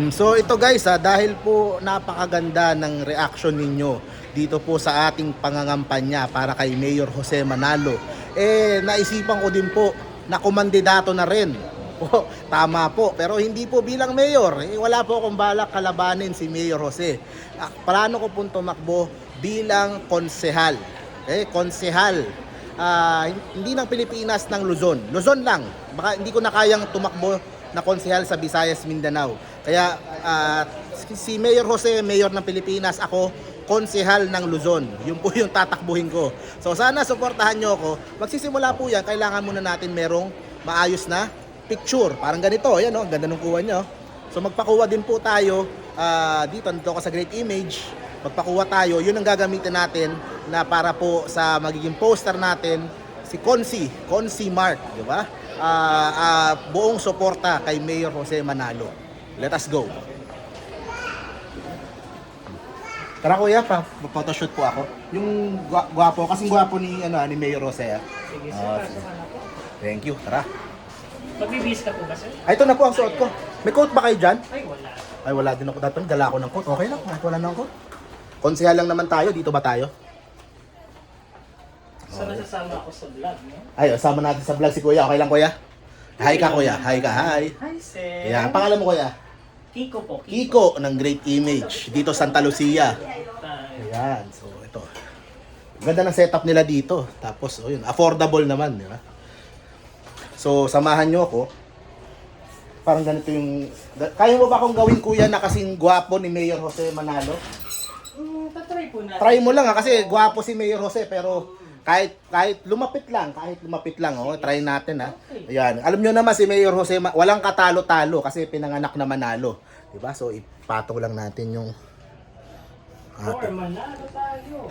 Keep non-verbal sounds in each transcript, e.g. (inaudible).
Mm, So ito guys ha, dahil po napakaganda ng reaction ninyo dito po sa ating pangangampanya para kay Mayor Jose Manalo. Eh naisipan ko din po na kumandidato na rin. Po, (laughs) tama po, pero hindi po bilang mayor. Eh, wala po akong balak kalabanin si Mayor Jose. Ah, plano ko pong tumakbo bilang konsehal. Eh, konsehal ah, hindi ng Pilipinas ng Luzon. Luzon lang. Baka hindi ko na kayang tumakbo na konsehal sa Visayas, Mindanao. Kaya ah, si- Mayor Jose, Mayor ng Pilipinas, ako konsehal ng Luzon. Yun po yung tatakbuhin ko. So sana suportahan nyo ako. Magsisimula po yan, kailangan muna natin merong maayos na picture. Parang ganito, yan o, ang ganda ng kuha nyo. So magpakuha din po tayo ah, dito, dito ako sa Great Image. Magpakuha tayo, yun ang gagamitin natin na para po sa magiging poster natin si Consi, Consi Mart, di ba? Ah, ah, buong suporta kay Mayor Jose Manalo. Let us go. Tara kuya, pa photoshoot po ako. Yung gwa- gwapo, kasing gwapo ni ano ni Mayor Jose. ah. Sige, sir. Ah, sige. na. Thank you. Tara. Magbibihis ka po ba, sir? Ay, ito na po ang suot ko. May coat ba kayo dyan? Ay, wala. Ay, wala din ako. Dati dala ko ng coat. Okay lang, kahit wala ng coat. Konsehal lang naman tayo. Dito ba tayo? So, nasasama ako sa vlog, no? Ay, sama natin sa vlog si Kuya. Okay lang, Kuya? Hi ka, Kuya. Hi ka. Hi. Hi, sir. Ayan. Pangalan mo, Kuya? Kiko po. Kiko ng Great Image. Dito, Santa Lucia. Ayan. So, ito. Ganda ng setup nila dito. Tapos, oh, yun. Affordable naman, di ba? So, samahan nyo ako. Parang ganito yung... Kaya mo ba akong gawin, Kuya, na kasing gwapo ni Mayor Jose Manalo? Hmm, tatry po natin. Try mo lang ha, kasi gwapo si Mayor Jose, pero kahit kahit lumapit lang, kahit lumapit lang, oh, try natin ha. Ayan. Alam nyo naman si Mayor Jose, walang katalo-talo kasi pinanganak na manalo. 'Di ba? So ipatong lang natin yung Or ating. manalo tayo.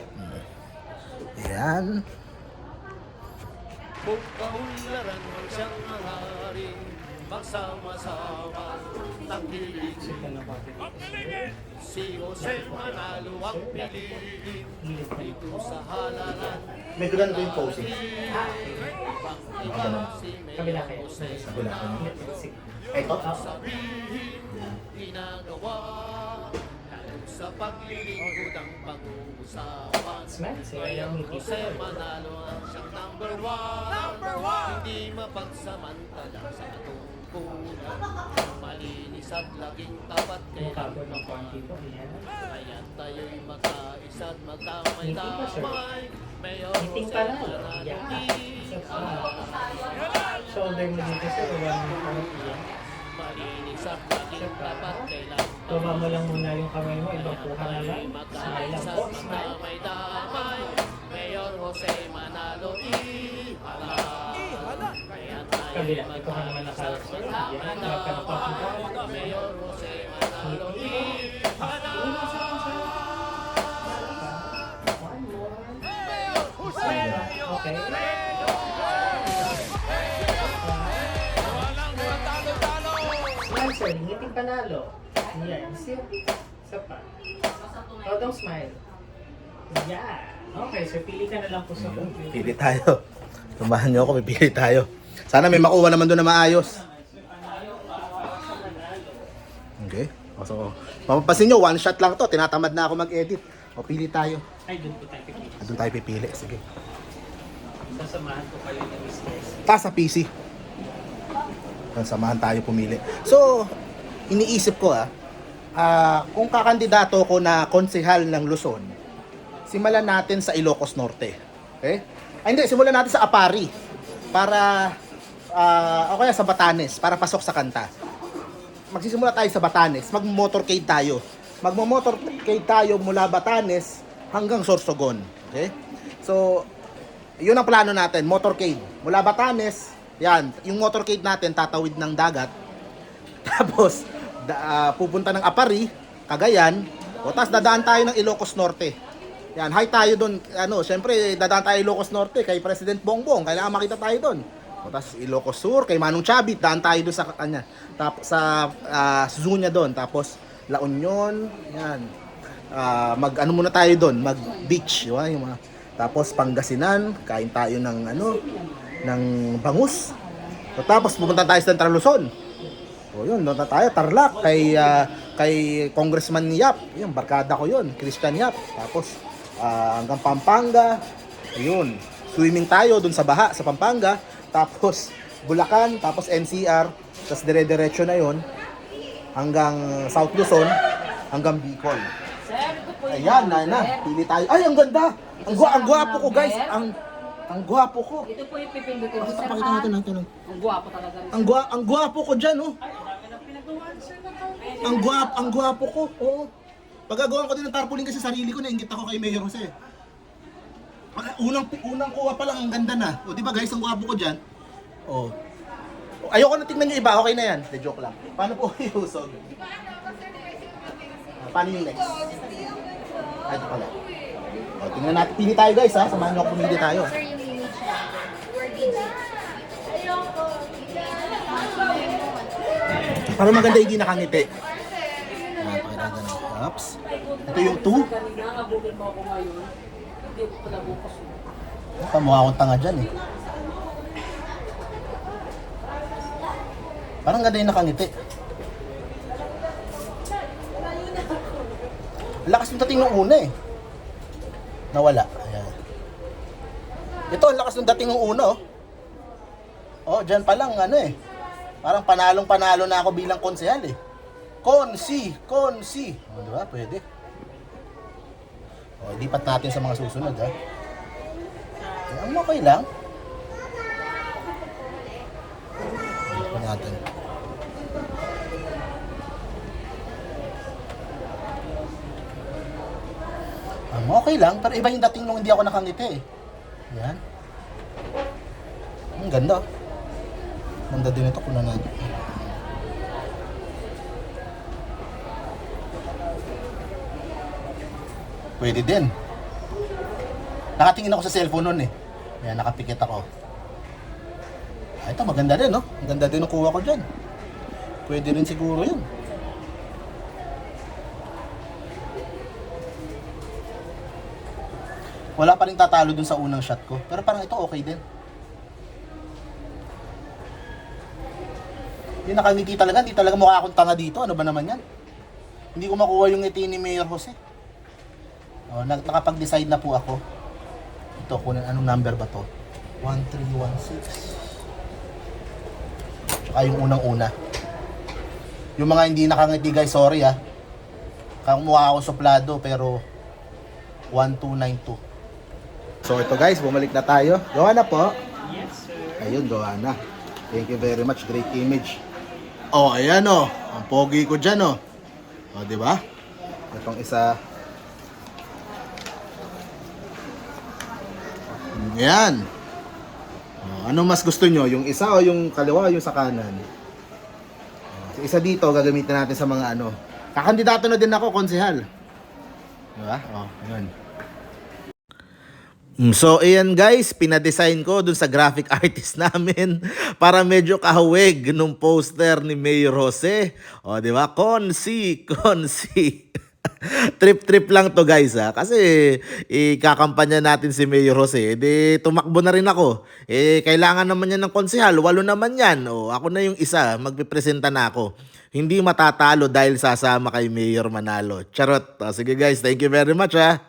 Ayan. Kung kaunlaran man siyang hari, magsama-sama, po. si Jose Manalo ang piliin dito sa halalan. Ganun ko yung posing. Kabila kayo. Kabila. Sige. Ito. sabihin, ginagawa sa paglilingkod ang pag-uusapan. Kaya Jose. Manalo ang siyang number one. Number one! Hindi mapagsamantala sa tungkulan. Malinis at laging tapat kay Mukabot ng konti po. Ayan. Kaya tayo'y magkaisa at Ngiti pa, sir. magkamay-damay. Mayor Meeting Jose pa lang. Manalo, Yeah. di Shoulder mo dito, sir. One point. Yan. Malinis at laging tapat kailan Baba mo lang muna yung kamay mo. Ibang kuha na lang. Smile lang po. Smile. Mayor Jose Manalo, ihala. Kabila. Ito ka naman nakalat, sir. Yan. Huwag ka Manalo, ihala. Okay. Sir. Ngiting panalo. Yan. Sir. Isa pa. Todong smile. Yeah. Okay, so pili ka na lang po sa computer. Pili tayo. Tumahan nyo ako, pipili tayo. Sana may makuha naman doon na maayos. Okay. So, mapapansin nyo, one shot lang to. Tinatamad na ako mag-edit. O, pili tayo. Ay, doon po tayo pipili. Ah, Doon tayo pipili. Sige. Sasamahan ko kayo ng mistress. Taas sa PC. Yan, Samahan tayo pumili. So, iniisip ko ah, ah, kung kakandidato ko na konsehal ng Luzon, simulan natin sa Ilocos Norte. Okay? Ay, hindi, simulan natin sa Apari. Para, ah, o kaya sa Batanes, para pasok sa kanta. Magsisimula tayo sa Batanes, mag-motorcade tayo. Magmo-motorcade tayo mula Batanes hanggang Sorsogon. Okay? So, yun ang plano natin, motorcade. Mula Batanes, yan, yung motorcade natin tatawid ng dagat. (laughs) Tapos, da, ah, pupunta ng Apari, Cagayan, o tapos dadaan tayo ng Ilocos Norte. Yan, hi tayo doon. Ano, syempre, dadaan tayo Ilocos Norte kay President Bongbong. Kailangan makita tayo doon. Tapos Ilocos Sur, kay Manong Chabit, daan tayo doon sa kanya. Tapos sa uh, Zunya doon. Tapos La Union, yan. Ah, mag ano muna tayo doon, mag beach, di ba? Yung mga tapos Pangasinan, kain tayo ng ano, ng bangus. Tapos pupunta tayo sa Central Luzon. O yun, doon tayo, Tarlac, kay, ah, kay Congressman Yap. Yun, barkada ko yun, Christian Yap. Tapos, ah, hanggang Pampanga. Yun, swimming tayo doon sa Baha, sa Pampanga. Tapos, Bulacan, tapos NCR. Tapos dire-diretso na yun hanggang South Luzon, hanggang Bicol. Ayan, na na, pili tayo. Ay, ang ganda! Ang, gwa, ang gwapo ko, guys! Ang, ang gwapo ko. Ito po yung pipindutin Pakita, sir, pakita natin natin. oh. Ang gwapo talaga. Ang gwa, ang gwapo ko diyan, oh. Ang gwap, ang gwapo ko. Oo. Pagagawa ko din ng tarpaulin kasi sarili ko, nainggit ako kay Mayor Jose. Unang unang kuha pa lang ang ganda na. O di ba guys, ang gwapo ko diyan. Oh. Ayoko na tingnan yung iba, okay na yan. De joke lang. Paano po (laughs) iusog? Ah, Paano yung next? Ay, ito pala. O, tingnan natin. Pili tayo guys ha. Samahan nyo ako pumili tayo. Yung. Para maganda hindi nakangiti. Ito yung 2. Kanina, abugin mo ako ngayon. Hindi ko pala bukas. Kamukha akong tanga dyan eh. Parang ganda yung nakangiti. Ang Lakas ng dating nung una eh. Nawala. Ayan. Ito, ang lakas ng dating nung una oh. Oh, dyan pa lang ano eh. Parang panalong panalo na ako bilang konsehal eh. Konsi, konsi. O, di ba? Pwede. O, lipat natin sa mga susunod ha. Ang okay lang. Ito natin. Ang okay lang, pero iba yung dating nung hindi ako nakangiti eh. Yan. Ang ganda. Ganda din ito, kunan natin. Pwede din. Nakatingin ako sa cellphone nun eh. Kaya nakapikit ako. Ah, ito maganda din, no? Ang ganda din ang kuha ko dyan. Pwede rin siguro yun. Wala pa rin tatalo dun sa unang shot ko. Pero parang ito okay din. Hindi nakangiti talaga. Hindi talaga mukha akong tanga dito. Ano ba naman yan? Hindi ko makuha yung ngiti ni Mayor Jose. Oh, nakapag-decide na po ako. Ito, kunin anong number ba to? 1316. Tsaka yung unang-una. Yung mga hindi nakangiti guys, sorry ah. Kumuha ako suplado pero 1292. So ito guys, bumalik na tayo. Gawa na po. Yes, sir. Ayun, gawa na. Thank you very much. Great image. Oh, ayan oh. Ang pogi ko dyan oh. Oh, di ba? Itong isa. Yan. Oh, ano mas gusto nyo? Yung isa o yung kaliwa o yung sa kanan? Oh, so isa dito, gagamitin natin sa mga ano. Kakandidato na din ako, konsehal. Di ba? Oh, yun. Mm, So, ayan guys, pinadesign ko dun sa graphic (laughs) artist namin para medyo kahawig nung poster ni Mayor Jose. O, di ba? Konsi, konsi. (laughs) Trip-trip lang to guys ha. Kasi ikakampanya natin si Mayor Jose. Di tumakbo na rin ako. Eh, kailangan naman yan ng konsehal. Walo naman yan. O, ako na yung isa. Magpipresenta na ako. Hindi matatalo dahil sasama kay Mayor Manalo. Charot. O, sige guys, thank you very much ha.